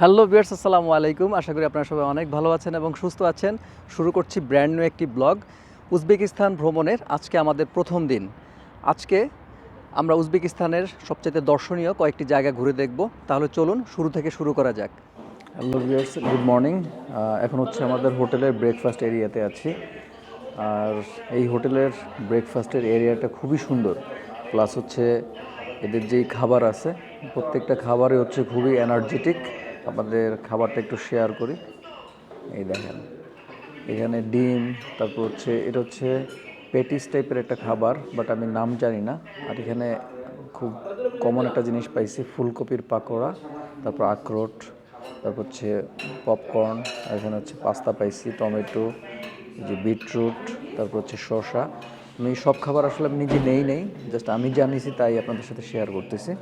Hello বিয়ার্স আসসালামু আলাইকুম। আশা করি আপনারা সবাই অনেক ভালো আছেন এবং সুস্থ আছেন। শুরু করছি ব্র্যান্ড নিউ একটি ব্লগ, উজবেকিস্তান ভ্রমণের আজকে আমাদের প্রথম দিন। আজকে আমরা উজবেকিস্তানের সবচেয়ে দর্শনীয় কয়েকটি জায়গা ঘুরে দেখব। তাহলে চলুন শুরু থেকে শুরু করা যাক। Hello viewers good morning. এখন হচ্ছে আমাদের হোটেলের ব্রেকফাস্ট এরিয়াতে আছি। আর এই হোটেলের ব্রেকফাস্টের এরিয়াটা খুবই সুন্দর। প্লাস হচ্ছে এদের যেই খাবার আছে, প্রত্যেকটা খাবারই হচ্ছে খুবই এনার্জেটিক আমাদের খাবারটা একটু শেয়ার করি। এই দেখেন, এখানে ডিম, তারপর হচ্ছে, এটা হচ্ছে পেটিস টাইপের একটা খাবার বাট আমি নাম জানি না। আর এখানে খুব কমন একটা জিনিস পাইছি, ফুলকপির পাকোড়া, তারপর আখরোট, তারপর হচ্ছে পপকর্ন আর এখানে হচ্ছে পাস্তা পাইছি, টমেটো যে বিটরুট, তারপর হচ্ছে শসা। আমি সব খাবার আসলে আমি নিজে নেই নেই জাস্ট আমি জানিছি তাই আপনাদের সাথে শেয়ার করতেছি।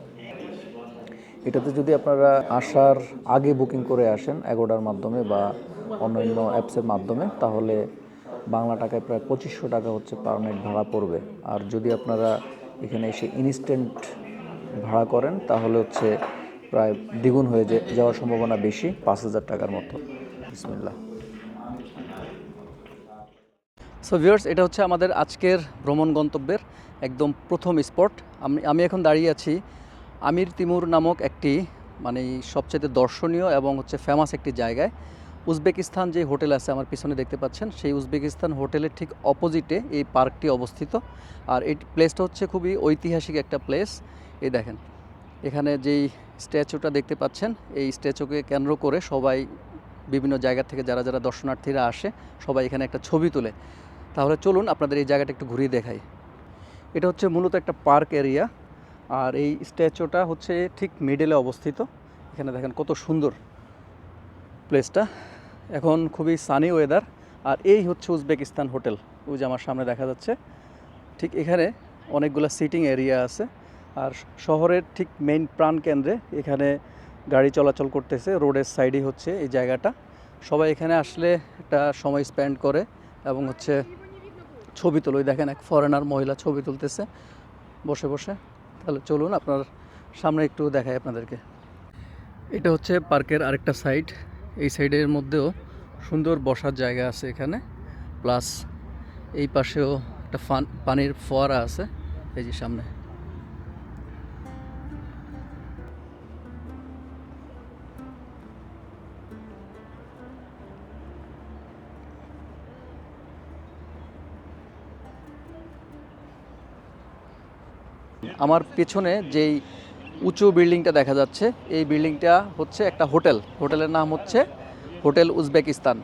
এটাতে যদি আপনারা আসার আগে বুকিং করে আসেন এগোডার মাধ্যমে বা অন্যান্য অ্যাপসের মাধ্যমে, তাহলে বাংলা টাকায় প্রায় পঁচিশশো টাকা হচ্ছে পার নাইট ভাড়া পড়বে। আর যদি আপনারা এখানে এসে ইনস্ট্যান্ট ভাড়া করেন, তাহলে হচ্ছে প্রায় দ্বিগুণ হয়ে যাওয়ার সম্ভাবনা বেশি, পাঁচ হাজার টাকার মতো। বিসমিল্লাহ। সো ভিউয়ার্স এটা হচ্ছে আমাদের আজকের ভ্রমণ গন্তব্যের একদম প্রথম স্পট আমি আমি এখন দাঁড়িয়ে আছি আমির তিমুর নামক একটি মানে সবচেয়ে দর্শনীয় এবং হচ্ছে ফেমাস একটি জায়গায়। উজবেকিস্তান যে হোটেল আছে আমার পিছনে দেখতে পাচ্ছেন, সেই উজবেকিস্তান হোটেলের ঠিক অপোজিটে এই পার্কটি অবস্থিত। আর এই প্লেসটা হচ্ছে খুবই ঐতিহাসিক একটা প্লেস এই দেখেন, এখানে যেই স্ট্যাচুটা দেখতে পাচ্ছেন, এই স্ট্যাচুকে কেন্দ্র করে সবাই বিভিন্ন জায়গা থেকে যারা যারা দর্শনার্থীরা আসে, সবাই এখানে একটা ছবি তোলে। তাহলে চলুন আপনাদের এই জায়গাটা একটু ঘুরিয়ে দেখাই। এটা হচ্ছে মূলত একটা পার্ক এরিয়া আর এই স্ট্যাচুটা হচ্ছে ঠিক মিডলে অবস্থিত। এখানে দেখেন কত সুন্দর প্লেসটা এখন খুবই সানি ওয়েদার আর এই হচ্ছে উজবেকিস্তান হোটেল। ওই যে আমার সামনে দেখা যাচ্ছে। ঠিক এখানে অনেকগুলো সিটিং এরিয়া আছে। আর শহরের ঠিক মেইন প্রাণ কেন্দ্রে এখানে গাড়ি চলাচল করতেছে। রোডের সাইডেই হচ্ছে এই জায়গাটা। সবাই এখানে আসলে একটা সময় স্পেন্ড করে এবং হচ্ছে ছবি তোলো। দেখেন এক ফরেনার মহিলা ছবি তুলতেছে। বসে বসে। তাহলে চলুন আপনার সামনে একটু দেখাই আপনাদেরকে। এটা হচ্ছে পার্কের আরেকটা সাইড। এই সাইডের মধ্যেও সুন্দর বসার জায়গা আছে এখানে। প্লাস এই পাশেও একটা ফান পানির ফোয়ারা আছে। এই যে সামনে। আমার পেছনে যেই উঁচু বিল্ডিংটা দেখা যাচ্ছে, এই বিল্ডিংটা হচ্ছে একটা হোটেল। হোটেলের নাম হচ্ছে হোটেল উজবেকিস্তান।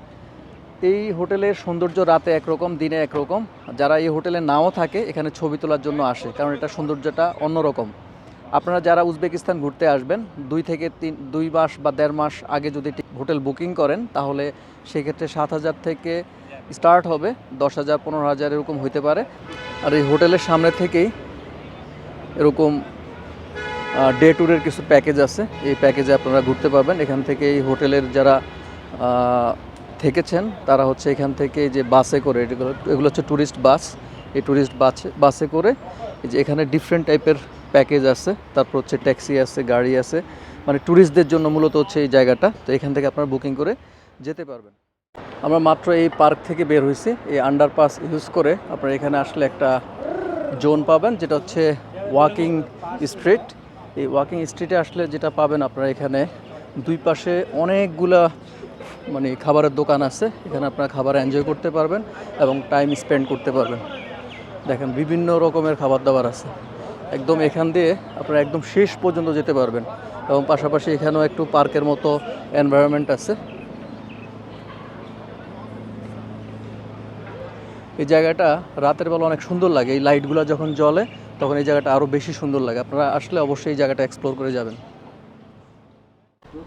এই হোটেলের সৌন্দর্য রাতে একরকম, দিনে একরকম। যারা এই হোটেলে নাও থাকে, এখানে ছবি তোলার জন্য আসে, কারণ এটা সৌন্দর্যটা অন্যরকম। আপনারা যারা উজবেকিস্তান ঘুরতে আসবেন, দুই থেকে তিন, দুই মাস বা দেড় মাস আগে যদি হোটেল বুকিং করেন, তাহলে সেক্ষেত্রে সাত হাজার থেকে স্টার্ট হবে, দশ হাজার, পনেরো হাজার এরকম হইতে পারে। আর এই হোটেলের সামনে থেকেই এরকম ডে ট্যুরের কিছু প্যাকেজ আছে। এই প্যাকেজে আপনারা ঘুরতে পারবেন। এখান থেকে এই হোটেলের যারা থেকেছেন, তারা হচ্ছে এখান থেকে যে বাসে করে এগুলো হচ্ছে ট্যুরিস্ট বাস। এই ট্যুরিস্ট বাসে বাসে করে যে এখানে ডিফারেন্ট টাইপের প্যাকেজ আছে। তারপর হচ্ছে ট্যাক্সি আছে, গাড়ি আছে। মানে ট্যুরিস্টদের জন্য মূলত হচ্ছে এই জায়গাটা। তো এখান থেকে আপনারা বুকিং করে যেতে পারবেন। আমরা মাত্র এই পার্ক থেকে বের হয়েছি। এই আন্ডারপাস ইউজ করে আপনারা এখানে আসলে একটা জোন পাবেন, যেটা হচ্ছে ওয়াকিং স্ট্রিট এই ওয়াকিং স্ট্রিটে আসলে যেটা পাবেন আপনারা এখানে, দুই পাশে অনেকগুলা মানে খাবারের দোকান আছে, এখানে আপনারা খাবার এনজয় করতে পারবেন এবং টাইম স্পেন্ড করতে পারবেন। দেখেন বিভিন্ন রকমের খাবার দাবার আছে। একদম এখান দিয়ে আপনারা একদম শেষ পর্যন্ত যেতে পারবেন এবং পাশাপাশি এখানেও একটু পার্কের মতো এনভায়রনমেন্ট আছে। এই জায়গাটা রাতের বেলা অনেক সুন্দর লাগে, এই লাইটগুলো যখন জ্বলে তখন এই জায়গাটা আরও বেশি সুন্দর লাগে। আপনারা আসলে অবশ্যই এই জায়গাটা এক্সপ্লোর করে যাবেন।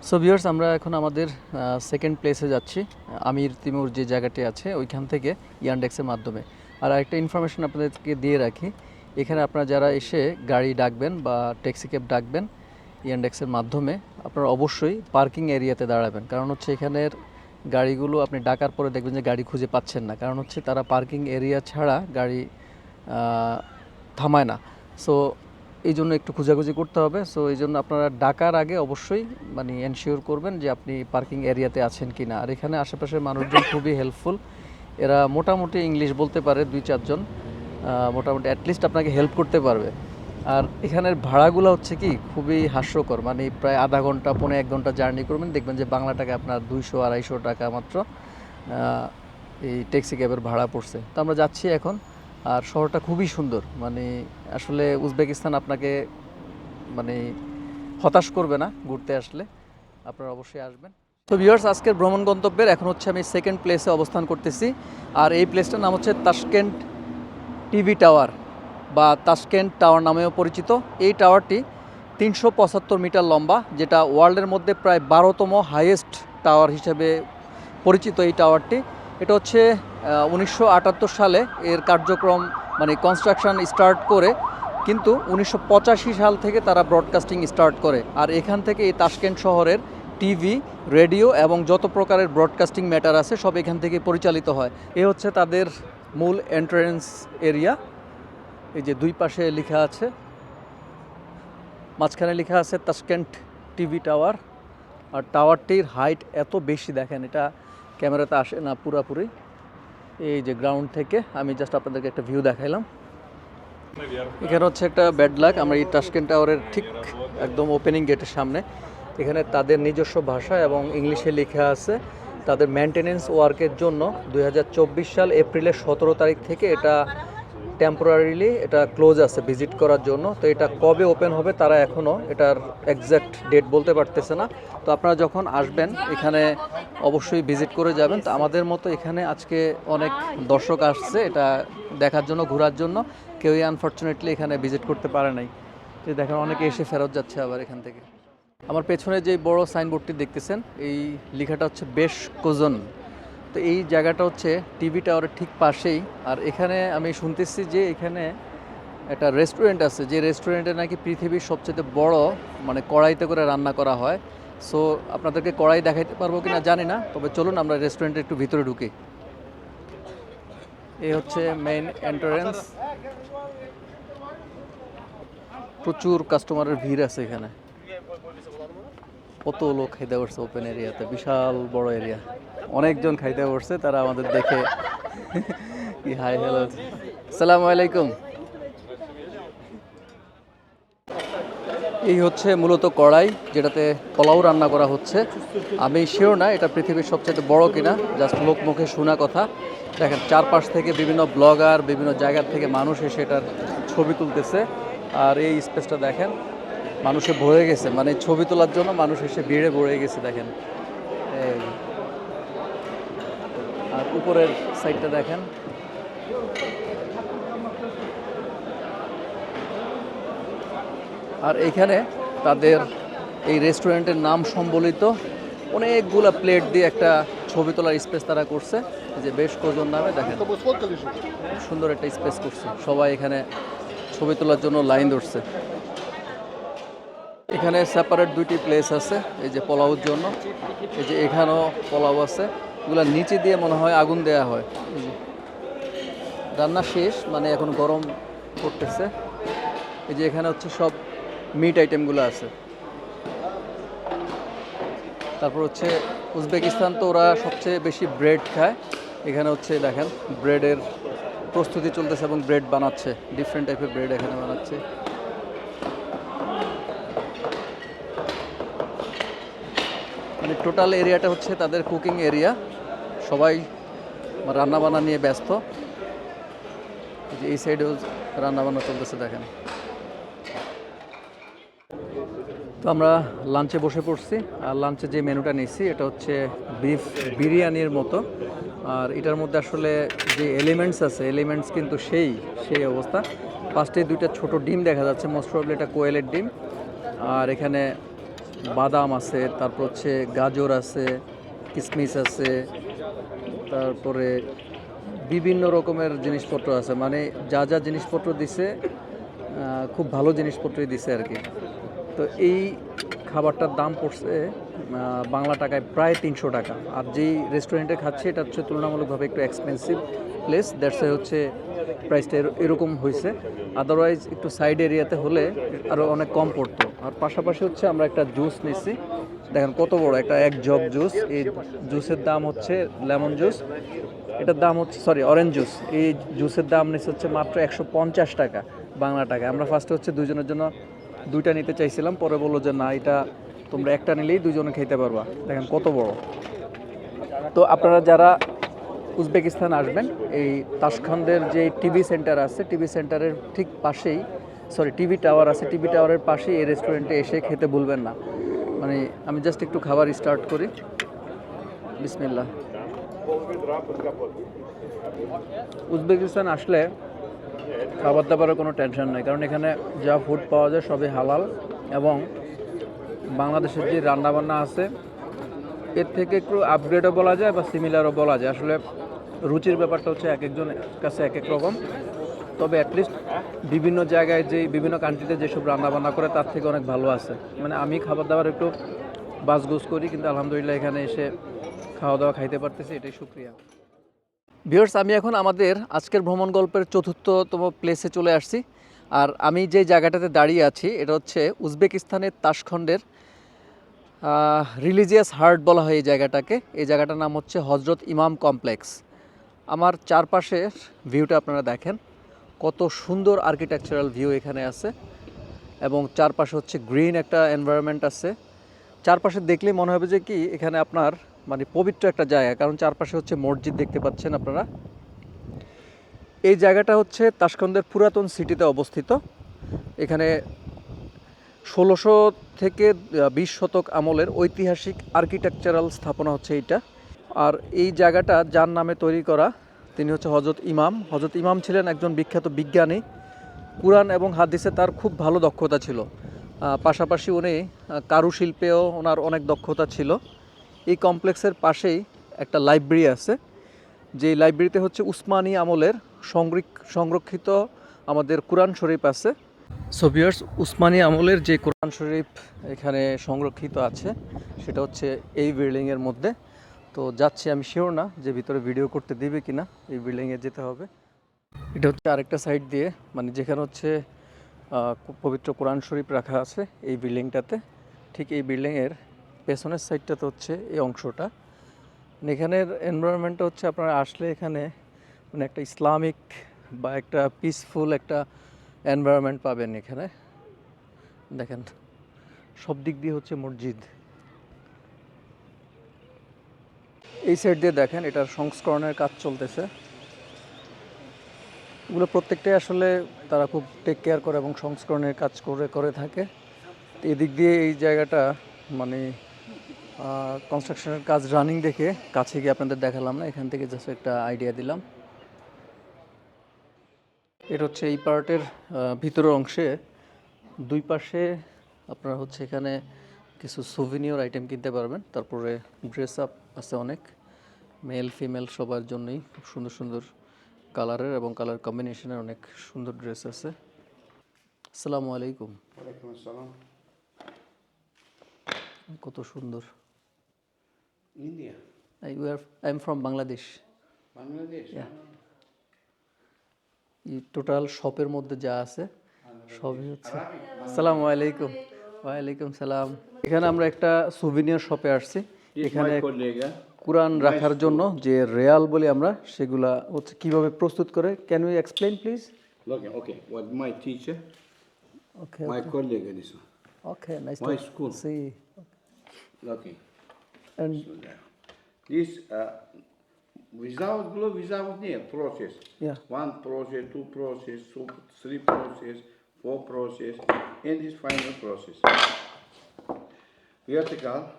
সো ভিউয়ার্স আমরা এখন আমাদের সেকেন্ড প্লেসে যাচ্ছি। আমির তিমুর যে জায়গাটি আছে, ওইখান থেকে ইয়ান্ডেক্সের মাধ্যমে। আর একটা ইনফরমেশন আপনাদেরকে দিয়ে রাখি, এখানে আপনারা যারা এসে গাড়ি ডাকবেন বা ট্যাক্সি ক্যাব ডাকবেন ইয়ান্ডেক্সের মাধ্যমে, আপনারা অবশ্যই পার্কিং এরিয়াতে দাঁড়াবেন। কারণ হচ্ছে এখানের গাড়িগুলো আপনি ডাকার পরে দেখবেন যে গাড়ি খুঁজে পাচ্ছেন না। কারণ হচ্ছে তারা পার্কিং এরিয়া ছাড়া গাড়ি থামায় না। সো এই জন্য একটু খোঁজাখুঁজি করতে হবে। সো এই জন্য আপনারা ডাকার আগে অবশ্যই মানে এনশিওর করবেন যে আপনি পার্কিং এরিয়াতে আছেন কি না আর এখানে আশেপাশের মানুষজন খুবই হেল্পফুল এরা মোটামুটি ইংলিশ বলতে পারে দুই চারজন মোটামুটি অ্যাটলিস্ট আপনাকে হেল্প করতে পারবে। আর এখানের ভাড়াগুলো হচ্ছে কি, খুবই হাস্যকর। মানে প্রায় আধা ঘণ্টা, পৌনে এক ঘণ্টা জার্নি করবেন। দেখবেন যে বাংলা টাকা আপনার দুইশো, আড়াইশো টাকা মাত্র এই ট্যাক্সি ক্যাবের ভাড়া পড়ছে। তো আমরা যাচ্ছি এখন। আর শহরটা খুবই সুন্দর। মানে আসলে উজবেকিস্তান আপনাকে মানে হতাশ করবে না ঘুরতে আসলে। আপনারা অবশ্যই আসবেন। তো ভিউয়ার্স আজকের ভ্রমণ গন্তব্যের এখন হচ্ছে আমি সেকেন্ড প্লেসে অবস্থান করতেছি। আর এই প্লেসটার নাম হচ্ছে তাশকেন্ট টিভি টাওয়ার বা তাশকেন্ট টাওয়ার নামেও পরিচিত। এই টাওয়ারটি তিনশো পঁচাত্তর মিটার লম্বা, যেটা ওয়ার্ল্ডের মধ্যে প্রায় বারোতম হাইয়েস্ট টাওয়ার হিসেবে পরিচিত এই টাওয়ারটি এটা হচ্ছে উনিশশো আটাত্তর সালে এর কার্যক্রম মানে কনস্ট্রাকশন স্টার্ট করে, কিন্তু উনিশশো পঁচাশি সাল থেকে তারা ব্রডকাস্টিং স্টার্ট করে। আর এখান থেকে এই তাশকেন্ট শহরের টিভি রেডিও এবং যত প্রকারের ব্রডকাস্টিং ম্যাটার আছে, সব এখান থেকে পরিচালিত হয়। এ হচ্ছে তাদের মূল এন্ট্রেন্স এরিয়া এই যে দুই পাশে লেখা আছে, মাঝখানে লেখা আছে তাশকেন্ট টিভি টাওয়ার আর টাওয়ারটির হাইট এত বেশি দেখেন, এটা ক্যামেরাতে আসে না পুরাপুরি। এই যে গ্রাউন্ড থেকে আমি জাস্ট আপনাদেরকে একটা ভিউ দেখাইলাম। এখানে হচ্ছে একটা ব্যাড লাক আমরা এই টাস্কেন টাওয়ারের ঠিক একদম ওপেনিং গেটের সামনে। এখানে তাদের নিজস্ব ভাষা এবং ইংলিশে লেখা আছে, তাদের মেনটেনেন্স ওয়ার্কের জন্য দু হাজার চব্বিশ সাল এপ্রিলের সতেরো তারিখ থেকে এটা টেম্পোরারিলি এটা ক্লোজ আছে ভিজিট করার জন্য। তো এটা কবে ওপেন হবে তারা এখনও এটার এক্স্যাক্ট ডেট বলতে পারতেছে না। তো আপনারা যখন আসবেন, এখানে অবশ্যই ভিজিট করে যাবেন। তো আমাদের মতো এখানে আজকে অনেক দর্শক আসছে, এটা দেখার জন্য, ঘোরার জন্য। কেউই আনফর্চুনেটলি এখানে ভিজিট করতে পারে নাই। তো দেখেন, অনেকে এসে ফেরত যাচ্ছে আবার এখান থেকে। আমার পেছনে যে বড় সাইনবোর্ডটি দেখতেছেন, এই লেখাটা হচ্ছে বেশ কোজন। তো এই জায়গাটা হচ্ছে টিভি টাওয়ারের ঠিক পাশেই। আর এখানে আমি শুনতেছি যে এখানে একটা রেস্টুরেন্ট আছে, যে রেস্টুরেন্টে নাকি পৃথিবীর সবচেয়ে বড় মানে কড়াইতে করে রান্না করা হয়। সো, আপনাদেরকে কড়াই দেখাইতে পারব কিনা জানি না, তবে চলুন আমরা রেস্টুরেন্টে একটু ভিতরে ঢুকি। এই হচ্ছে মেইন এন্ট্রান্স প্রচুর কাস্টমারের ভিড় আছে এখানে। কত লোক খাইতে পারছে ওপেন এরিয়াতে বিশাল বড় এরিয়া অনেকজন খাইতে পারছে তারা আমাদের দেখে। কি হাই হ্যালো সালাম আলাইকুম। এই হচ্ছে মূলত কড়াই, যেটাতে পোলাও রান্না করা হচ্ছে। আমি শিওর না, এটা পৃথিবীর সবচেয়ে বড় কিনা জাস্ট লোক মুখে শোনা কথা। দেখেন, চারপাশ থেকে বিভিন্ন ব্লগার বিভিন্ন জায়গার থেকে মানুষ এসে এটার ছবি তুলতেছে। আর এই স্পেসটা দেখেন মানুষে ভরে গেছে। মানে ছবি তোলার জন্য মানুষ এসে ভিড়ে ভরে গেছে, দেখেন। আর উপরের সাইডটা দেখেন। আর এখানে তাদের এই রেস্টুরেন্টের নাম সম্বলিত অনেকগুলা প্লেট দিয়ে একটা ছবি তোলার স্পেস তারা করছে। যে বেশ কজন নামে, দেখেন। সুন্দর একটা স্পেস করছে। সবাই এখানে ছবি তোলার জন্য লাইন ধরছে। এখানে সেপারেট দুইটি প্লেস আছে, এই যে পোলাওর জন্য। এই যে এখানেও পোলাও আছে। এগুলো নিচে দিয়ে মনে হয় আগুন দেয়া হয়। এই যে। রান্না শেষ মানে এখন গরম করতেছে এই যে এখানে হচ্ছে সব মিট আইটেমগুলো আছে। তারপর হচ্ছে উজবেকিস্তান তো ওরা সবচেয়ে বেশি ব্রেড খায়। এখানে হচ্ছে দেখেন ব্রেডের প্রস্তুতি চলতেছে এবং ব্রেড বানাচ্ছে। ডিফারেন্ট টাইপের ব্রেড এখানে বানাচ্ছে। মানে টোটাল এরিয়াটা হচ্ছে তাদের কুকিং এরিয়া সবাই রান্না বান্না নিয়ে ব্যস্ত। এই সাইডেও রান্না বান্না চলতেছে, দেখেন। তো আমরা লাঞ্চে বসে পড়ছি, আর লাঞ্চে যে মেনুটা নিচ্ছি এটা হচ্ছে বিফ বিরিয়ানির মতো। আর এটার মধ্যে আসলে যে এলিমেন্টস আছে এলিমেন্টস কিন্তু সেই সেই অবস্থা। ফার্স্টে দুইটা ছোট ডিম দেখা যাচ্ছে মোস্ট প্রবলি এটা কোয়েলের ডিম। আর এখানে বাদাম আছে, তারপর হচ্ছে গাজর আছে, কিসমিস আছে, তারপরে বিভিন্ন রকমের জিনিসপত্র আছে। মানে যা যা জিনিসপত্র দিছে খুব ভালো জিনিসপত্রই দিছে আর কি। তো এই খাবারটার দাম পড়ছে বাংলা টাকায় প্রায় তিনশো টাকা। আর যেই রেস্টুরেন্টে খাচ্ছি, এটা হচ্ছে তুলনামূলকভাবে একটু এক্সপেন্সিভ প্লেস দ্যাটস হচ্ছে প্রাইসটা এর- এরকম হয়েছে আদারওয়াইজ একটু সাইড এরিয়াতে হলে আরও অনেক কম পড়তো। আর পাশাপাশি হচ্ছে আমরা একটা জুস নিচ্ছি দেখেন কত বড়, একটা এক জগ জুস এই জুসের দাম হচ্ছে লেমন জুস এটার দাম হচ্ছে সরি অরেঞ্জ জুস এই জুসের দাম নিচ্ছে হচ্ছে মাত্র একশো পঞ্চাশ টাকা, বাংলা টাকা আমরা ফার্স্টে হচ্ছে দুজনের জন্য দুইটা নিতে চাইছিলাম, পরে বলল যে না, এটা তোমরা একটা নিলেই দুজনে খেতে পারবা। দেখেন কত বড়। তো আপনারা যারা উজবেকিস্তান আসবেন, এই তাসখান্দের যে টিভি সেন্টার আছে, টিভি সেন্টারের ঠিক পাশেই সরি টিভি টাওয়ার আছে, টিভি টাওয়ারের পাশেই এই রেস্টুরেন্টে এসে খেতে ভুলবেন না। মানে আমি জাস্ট একটু খাবার স্টার্ট করি। বিসমিল্লাহ। উজবেকিস্তান আসলে খাবার দাবারের কোনো টেনশন নেই। কারণ এখানে যা ফুড পাওয়া যায় সবই হালাল এবং বাংলাদেশের যে রান্নাবান্না আছে, এর থেকে একটু আপগ্রেডও বলা যায় বা সিমিলারও বলা যায়। আসলে রুচির ব্যাপারটা হচ্ছে এক একজনের কাছে এক এক রকম। তবে অ্যাটলিস্ট বিভিন্ন জায়গায় যে, বিভিন্ন কান্ট্রিতে যেসব রান্নাবান্না করে, তার থেকে অনেক ভালো আছে। মানে আমি খাবার দাবার একটু বাসগুজ করি, কিন্তু আলহামদুলিল্লাহ এখানে এসে খাওয়া দাওয়া খাইতে পারতেছি, এটাই শুক্রিয়া। ভিউয়ার্স আমি এখন আমাদের আজকের ভ্রমণ গল্পের চতুর্থতম প্লেসে চলে আসছি। আর আমি যে জায়গাটাতে দাঁড়িয়ে আছি, এটা হচ্ছে উজবেকিস্তানের তাসখণ্ডের রিলিজিয়াস হার্ট বলা হয় এই জায়গাটাকে। এই জায়গাটার নাম হচ্ছে হজরত ইমাম কমপ্লেক্স আমার চারপাশের ভিউটা আপনারা দেখেন। কত সুন্দর আর্কিটেকচারাল ভিউ এখানে আছে। এবং চারপাশে হচ্ছে গ্রিন একটা এনভায়রনমেন্ট আছে। চারপাশে দেখলেই মনে হবে যে কি, এখানে আপনার মানে পবিত্র একটা জায়গা, কারণ চারপাশে হচ্ছে মসজিদ দেখতে পাচ্ছেন আপনারা। এই জায়গাটা হচ্ছে তাসখন্দের পুরাতন সিটিতে অবস্থিত। এখানে ষোলোশো থেকে বিশ শতক আমলের ঐতিহাসিক আর্কিটেকচারাল স্থাপনা হচ্ছে এইটা। আর এই জায়গাটা যার নামে তৈরি করা, তিনি হচ্ছে হজরত ইমাম। হজরত ইমাম ছিলেন একজন বিখ্যাত বিজ্ঞানী। কুরআন এবং হাদিসে তার খুব ভালো দক্ষতা ছিল। পাশাপাশি উনি কারুশিল্পেও ওনার অনেক দক্ষতা ছিল। এই কমপ্লেক্সের পাশেই একটা লাইব্রেরি আছে। যে লাইব্রেরিতে হচ্ছে উসমানী আমলের সংরক- সংরক্ষিত আমাদের কোরআন শরীফ আছে। সোভিয়ার্স উসমানী আমলের যে কোরআন শরীফ এখানে সংরক্ষিত আছে, সেটা হচ্ছে এই বিল্ডিংয়ের মধ্যে। তো যাচ্ছি আমি শিওর না যে ভিতরে ভিডিও করতে দিবে কিনা, এই বিল্ডিংয়ে যেতে হবে। এটা হচ্ছে আরেকটা সাইড দিয়ে মানে যেখানে হচ্ছে পবিত্র কোরআন শরীফ রাখা আছে এই বিল্ডিংটাতে। ঠিক এই বিল্ডিংয়ের পেছনের সাইডটাতে হচ্ছে এই অংশটা। এখানের এনভায়রনমেন্টটা হচ্ছে আপনারা আসলে এখানে মানে একটা ইসলামিক বা একটা পিসফুল একটা এনভায়রনমেন্ট পাবেন এখানে। দেখেন, সব দিক দিয়ে হচ্ছে মসজিদ। এই সাইড দিয়ে দেখেন, এটার সংস্করণের কাজ চলতেছে। এগুলো প্রত্যেকটাই আসলে তারা খুব টেক কেয়ার করে এবং সংস্করণের কাজ করে করে থাকে। এদিক দিয়ে এই জায়গাটা মানে কনস্ট্রাকশনের কাজ রানিং দেখে কাছে গিয়ে আপনাদের দেখালাম না এখান থেকে জাস্ট একটা আইডিয়া দিলাম। এটা হচ্ছে এই পার্টের ভিতরের অংশে। দুই পাশে আপনারা হচ্ছে এখানে কিছু সুভিনিয়র আইটেম কিনতে পারবেন তারপরে ড্রেস আপ আছে অনেক। মেল ফিমেল সবার জন্যই খুব সুন্দর সুন্দর কালারের এবং কালার কম্বিনেশনের অনেক সুন্দর ড্রেস আছে। আসসালামু আলাইকুম। ওয়ালাইকুম আসসালাম। কত সুন্দর। India I are I am from Bangladesh Bangladesh এই টোটাল শপের মধ্যে যা আছে সবই হচ্ছে। আসসালামু আলাইকুম। ওয়ালাইকুম সালাম। এখানে আমরা একটা সুভিনিয়র শপে আসছি। এখানে কলিগা কোরআন রাখার জন্য যে রেয়াল বলি আমরা সেগুলা হচ্ছে কীভাবে প্রস্তুত করে can you explain please okay, what my teacher, okay my colleague, this one. Okay nice to. See Okay, And this uh, without glove, without nail process. Yeah. One process, two process, two, three process, four process, and this final process. Vertical,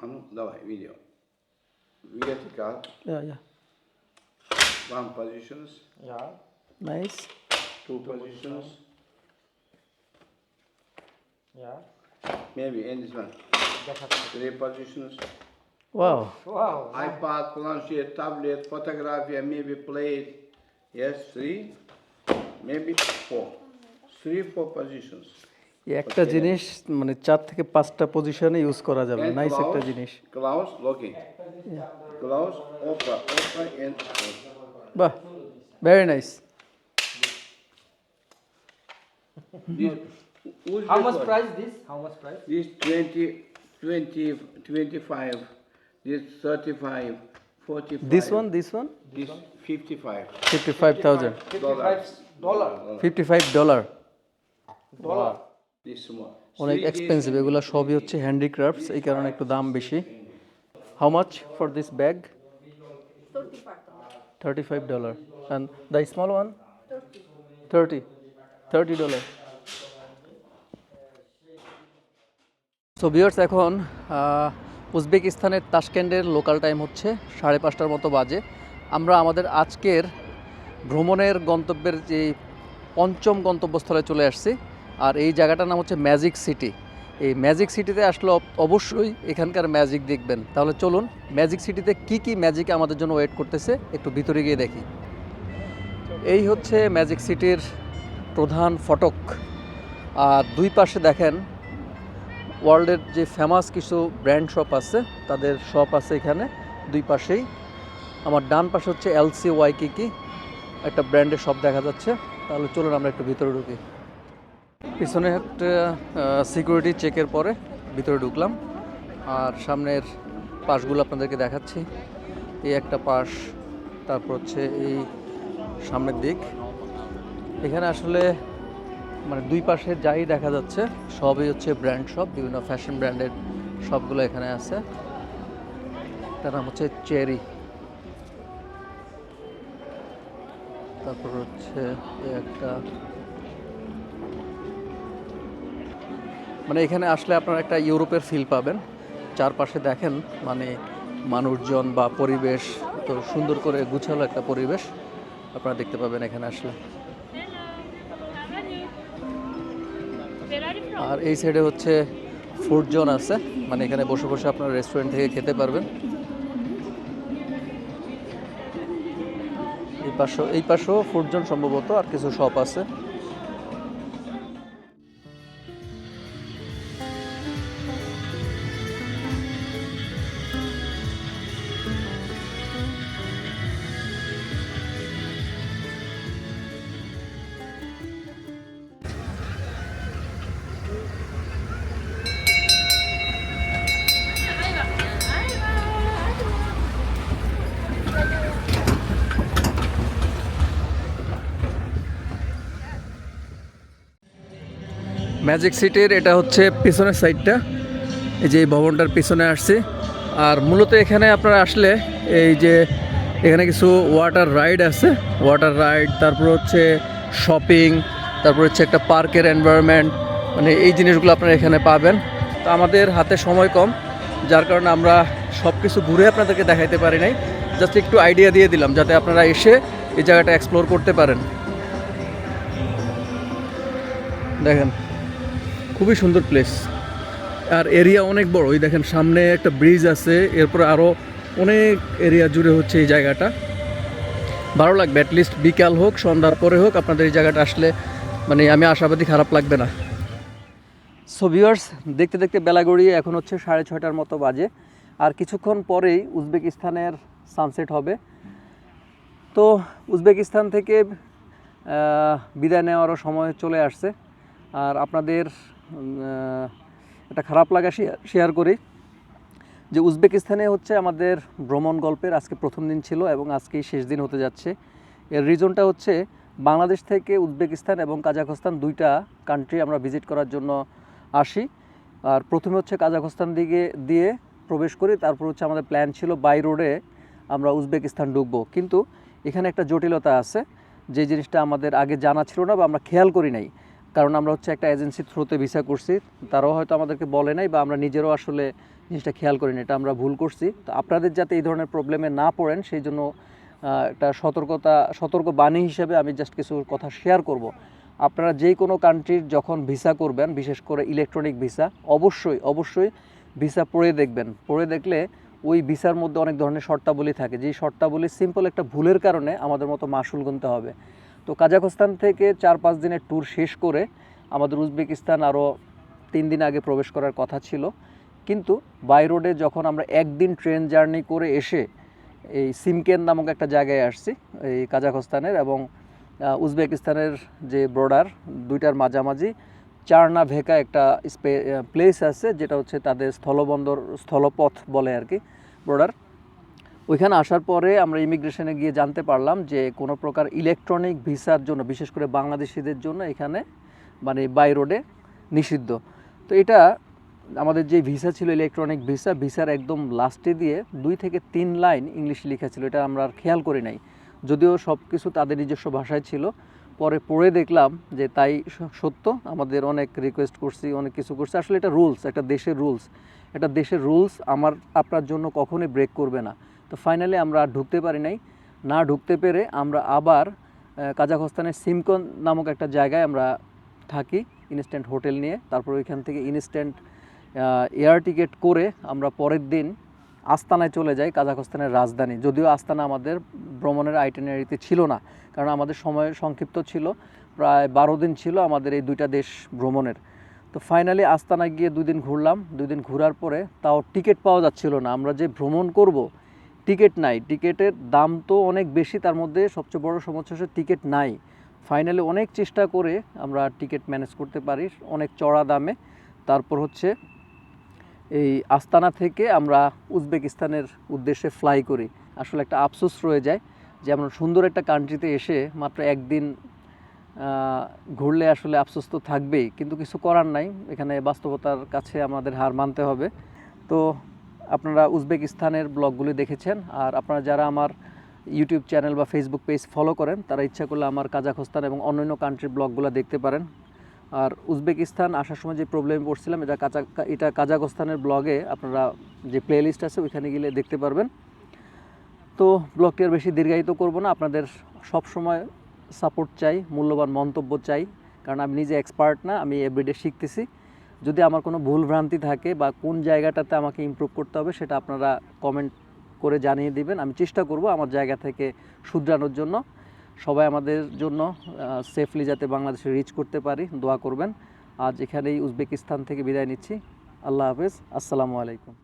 I'm давай, video. Vertical. Yeah, yeah. One positions. Yeah. Nice. Two, two positions. positions. Yeah. Maybe in this one. Repositions. Wow. Wow. iPad, planchet, tablet, photography, maybe plate. Yes, three, maybe four. Three, four positions. একটা জিনিস মানে চার থেকে পাঁচটা পজিশনে use করা যাবে nice একটা জিনিস ক্লাউস লকিং ক্লাউস ওপা ওপা এন্ড বাহ very nice How much one. price this? How much price? This 20, 20, 25. This 35, 45. This one this one This 55. Fifty five thousand Fifty-five dollar. Fifty five dollar Dollar. This small. অনেক এক্সপেন্সিভ এগুলো সবই হচ্ছে হ্যান্ডিক্রাফটস এই কারণে একটু দাম বেশি how much for this bag thirty five dollar and the small one thirty thirty dollar so viewers এখন উজবেকিস্তানের তাশকেন্ডের লোকাল টাইম হচ্ছে সাড়ে পাঁচটার মতো বাজে। আমরা আমাদের আজকের ভ্রমণের গন্তব্যের যে পঞ্চম গন্তব্যস্থলে চলে আসছি, আর এই জায়গাটার নাম হচ্ছে ম্যাজিক সিটি এই ম্যাজিক সিটিতে আসলে অবশ্যই এখানকার ম্যাজিক দেখবেন। তাহলে চলুন ম্যাজিক সিটিতে কি কি ম্যাজিক আমাদের জন্য ওয়েট করতেছে, একটু ভিতরে গিয়ে দেখি। এই হচ্ছে ম্যাজিক সিটির প্রধান ফটক। আর দুই পাশে দেখেন ওয়ার্ল্ডের যে ফেমাস কিছু ব্র্যান্ড শপ আছে, তাদের শপ আছে এখানে, দুই পাশেই। আমার ডান পাশে হচ্ছে এলসি ওয়াই কি একটা ব্র্যান্ডের শপ দেখা যাচ্ছে। তাহলে চলুন আমরা একটু ভিতরে ঢুকি। পিছনে একটা সিকিউরিটি চেকের পরে ভিতরে ঢুকলাম। আর সামনের পাশগুলো আপনাদেরকে দেখাচ্ছি। এই একটা পাশ, তারপর হচ্ছে এই সামনের দিক। এখানে আসলে মানে দুই পাশে যাই দেখা যাচ্ছে, সবই হচ্ছে ব্র্যান্ড শপ বিভিন্ন ফ্যাশন ব্র্যান্ডের সবগুলো এখানে আছে। তার নাম হচ্ছে চেরি তারপর হচ্ছে একটা। মানে এখানে আসলে আপনারা একটা ইউরোপের ফিল পাবেন। চারপাশে দেখেন মানে মানুষজন বা পরিবেশ, তো সুন্দর করে গুছালো একটা পরিবেশ। আপনারা দেখতে পাবেন এখানে আসলে। আর এই সাইডে হচ্ছে ফুড জোন আছে। মানে এখানে বসে বসে আপনার রেস্টুরেন্ট থেকে খেতে পারবেন। এই পাশেও এই পাশেও ফুড জোন সম্ভবত আর কিছু শপ আছে। ম্যাজিক সিটির এটা হচ্ছে পিছনের সাইডটা এই যে ভবনটার পিছনে আসছি। আর মূলত এখানে আপনারা আসলে এই যে এখানে কিছু ওয়াটার রাইড আছে। ওয়াটার রাইড তারপর হচ্ছে শপিং তারপর হচ্ছে একটা পার্কের এনভায়রনমেন্ট মানে এই জিনিসগুলো আপনারা এখানে পাবেন। তো আমাদের হাতে সময় কম, যার কারণে আমরা সব কিছু ঘুরে আপনাদেরকে দেখাইতে পারি নাই। জাস্ট একটু আইডিয়া দিয়ে দিলাম, যাতে আপনারা এসে এই জায়গাটা এক্সপ্লোর করতে পারেন। দেখেন। খুবই সুন্দর প্লেস আর এরিয়া অনেক বড়। ওই দেখেন, সামনে একটা ব্রিজ আছে। এরপরে আরও অনেক এরিয়া জুড়ে হচ্ছে এই জায়গাটা। ভালো লাগবে অ্যাটলিস্ট বিকাল হোক, সন্ধ্যার পরে হোক, আপনাদের এই জায়গাটা আসলে মানে আমি আশাবাদী, খারাপ লাগবে না। সো ভিউয়ার্স দেখতে দেখতে বেলা গড়িয়ে এখন হচ্ছে সাড়ে ছয়টার মতো বাজে। আর কিছুক্ষণ পরেই উজবেকিস্তানের সানসেট হবে। তো উজবেকিস্তান থেকে বিদায় নেওয়ারও সময় চলে আসছে। আর আপনাদের একটা খারাপ লাগা শেয়ার করি যে উজবেকিস্তানে হচ্ছে আমাদের ভ্রমণ গল্পের আজকে প্রথম দিন ছিল এবং আজকেই শেষ দিন হতে যাচ্ছে। এর রিজনটা হচ্ছে বাংলাদেশ থেকে উজবেকিস্তান এবং কাজাখস্তান দুইটা কান্ট্রি আমরা ভিজিট করার জন্য আসি। আর প্রথমে হচ্ছে কাজাখস্তান দিকে, দিয়ে প্রবেশ করি, তারপর হচ্ছে আমাদের প্ল্যান ছিল বাই রোডে আমরা উজবেকিস্তান ঢুকবো। কিন্তু এখানে একটা জটিলতা আছে, যে জিনিসটা আমাদের আগে জানা ছিল না বা আমরা খেয়াল করি নাই। কারণ আমরা হচ্ছে একটা এজেন্সি থ্রুতে ভিসা করছি, তারাও হয়তো আমাদেরকে বলে নাই বা আমরা নিজেরও আসলে জিনিসটা খেয়াল করিনি, এটা আমরা ভুল করছি। তো আপনাদের যাতে এই ধরনের প্রবলেমে না পড়েন, সেই জন্য একটা সতর্কতা, সতর্ক বাণী হিসেবে আমি জাস্ট কিছু কথা শেয়ার করব। আপনারা যে কোনো কান্ট্রির যখন ভিসা করবেন, বিশেষ করে ইলেকট্রনিক ভিসা অবশ্যই অবশ্যই ভিসা পড়ে দেখবেন। পড়ে দেখলে ওই ভিসার মধ্যে অনেক ধরনের শর্তাবলী থাকে। যেই শর্তাবলী সিম্পল একটা ভুলের কারণে আমাদের মতো মাসুল গুনতে হবে। তো কাজাখস্তান থেকে চার পাঁচ দিনের ট্যুর শেষ করে আমাদের উজবেকিস্তান আরও তিন দিন আগে প্রবেশ করার কথা ছিল। কিন্তু বাই রোডে যখন আমরা একদিন ট্রেন জার্নি করে এসে এই সিমকেন নামক একটা জায়গায় আসছি, এই কাজাখস্তানের এবং উজবেকিস্তানের যে বর্ডার দুইটার মাঝামাঝি চারনা ভেকা একটা স্পে প্লেস আছে যেটা হচ্ছে তাদের স্থলবন্দর, স্থলপথ বলে আর কি বর্ডার ওইখানে আসার পরে আমরা ইমিগ্রেশনে গিয়ে জানতে পারলাম যে কোনো প্রকার ইলেকট্রনিক ভিসার জন্য, বিশেষ করে বাংলাদেশিদের জন্য এখানে মানে বাই রোডে নিষিদ্ধ। তো এটা আমাদের যে ভিসা ছিল ইলেকট্রনিক ভিসা, ভিসার একদম লাস্টে দিয়ে দুই থেকে তিন লাইন ইংলিশ লেখা ছিল, এটা আমরা আর খেয়াল করি নাই। যদিও সব কিছু তাদের নিজস্ব ভাষায় ছিল। পরে পড়ে দেখলাম যে তাই সত্য, আমাদের অনেক রিকোয়েস্ট করছি, অনেক কিছু করছি। আসলে এটা রুলস একটা দেশের রুলস একটা দেশের রুলস আমার, আপনার জন্য কখনোই ব্রেক করবে না। তো ফাইনালি আমরা আর ঢুকতে পারি নাই। না ঢুকতে পেরে আমরা আবার কাজাখস্তানের সিমকন নামক একটা জায়গায় আমরা থাকি ইনস্ট্যান্ট হোটেল নিয়ে। তারপর ওইখান থেকে ইনস্ট্যান্ট এয়ার টিকিট করে আমরা পরের দিন আস্তানায় চলে যাই কাজাখস্তানের রাজধানী। যদিও আস্তানা আমাদের ভ্রমণের আইটেনারিতে ছিল না, কারণ আমাদের সময় সংক্ষিপ্ত ছিল, প্রায় বারো দিন ছিল আমাদের এই দুইটা দেশ ভ্রমণের। তো ফাইনালি আস্তানায় গিয়ে দুই দিন ঘুরলাম। দুই দিন ঘোরার পরে তাও টিকিট পাওয়া যাচ্ছিল না। আমরা যে ভ্রমণ করব টিকিট নাই। টিকিটের দাম তো অনেক বেশি, তার মধ্যে সবচেয়ে বড় সমস্যা হচ্ছে টিকিট নাই। ফাইনালি অনেক চেষ্টা করে আমরা টিকিট ম্যানেজ করতে পারি অনেক চড়া দামে। তারপর হচ্ছে এই আস্তানা থেকে আমরা উজবেকিস্তানের উদ্দেশ্যে ফ্লাই করি। আসলে একটা আফসোস রয়ে যায় যে আমরা সুন্দর একটা কান্ট্রিতে এসে মাত্র একদিন ঘুরলে আসলে আফসোস তো থাকবেই। কিন্তু কিছু করার নাই। এখানে বাস্তবতার কাছে আমাদের হার মানতে হবে। তো আপনারা উজবেকিস্তানের ব্লগগুলি দেখেছেন, আর আপনারা যারা আমার ইউটিউব চ্যানেল বা ফেসবুক পেজ ফলো করেন, তারা ইচ্ছা করলে আমার কাজাখস্তান এবং অন্যান্য কান্ট্রির ব্লগগুলো দেখতে পারেন। আর উজবেকিস্তান আসার সময় যে প্রবলেম পড়ছিলাম, এটা কাজা, এটা কাজাখস্তানের ব্লগে আপনারা যে প্লেলিস্ট আছে, ওইখানে গেলে দেখতে পারবেন। তো ব্লগটি আর বেশি দীর্ঘায়িত করব না, আপনাদের সব সময় সাপোর্ট চাই, মূল্যবান মন্তব্য চাই, কারণ আমি নিজে এক্সপার্ট না, আমি এভরিডে শিখতেছি। যদি আমার কোনো ভুল ভ্রান্তি থাকে বা কোন জায়গাটাতে আমাকে ইমপ্রুভ করতে হবে সেটা আপনারা কমেন্ট করে জানিয়ে দিবেন। আমি চেষ্টা করব আমার জায়গা থেকে শুধরানোর জন্য। সবাই আমাদের জন্য সেফলি যাতে বাংলাদেশে রিচ করতে পারি, দোয়া করবেন। আজ এখানেই উজবেকিস্তান থেকে বিদায় নিচ্ছি। আল্লাহ হাফেজ। আসসালামু আলাইকুম।